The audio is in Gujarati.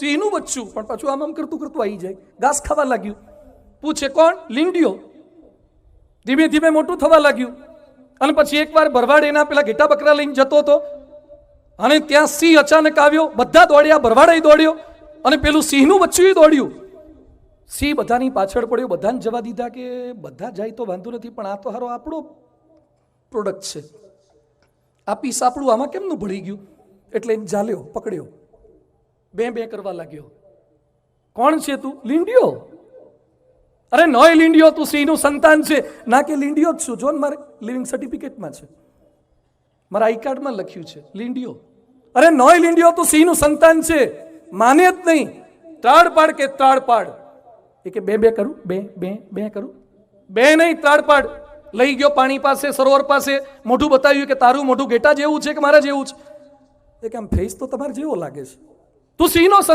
સિંહનું બચ્ચું પણ પાછું આમ આમ કરતું કરતું આવી જાય. ઘાસ ખાવા લાગ્યું. પૂછે કોણ? લીંડ્યો. ધીમે ધીમે મોટું થવા લાગ્યું. અને પછી એકવાર ભરવાડ એના પેલા ઘેટા બકરા લઈને જતો હતો. અને ત્યાં સિંહ અચાનક આવ્યો. બધા દોડ્યા ભરવાડે દોડ્યો. અને પેલું સિંહનું બચ્ચું દોડ્યું. સિંહ બધાની પાછળ પડ્યો. બધાને જવા દીધા કે બધા જાય તો વાંધો નથી, પણ આ તો હારો આપણો પ્રોડક્ટ છે. આ પીસ આપણું આમાં કેમનું ભળી ગયું? એટલે એને જાલ્યો પકડ્યો. બે બે કરવા લાગ્યો. કોણ છે તું? લીંડિયો? અરે નોય લીંડિયો, તું સિંહનું સંતાન છે. ના કે લીંડિયો જ છું. જો ને મારે લિવિંગ સર્ટિફિકેટમાં છે. મારા આઈ કાર્ડમાં લખ્યું છે. લીંડિયો. અરે નોય લીંડિયો, તું સિંહનું સંતાન છે. માને જ નહીં. ત્રાડ પાડ કે ત્રાડ પાડ. એ કે બે બે કરું? બે બે બે કરું? બે નહીં ત્રાડ પાડ. લઈ ગયો પાણી પાસે, સરોવર પાસે. મોઢું બતાવ્યું કે તારું મોઢું ઘેટા જેવું છે કે મારા જેવું છે? એ કે આમ ફેસ તો તમારે જેવો લાગે છે. તું સિંહનો સંતાન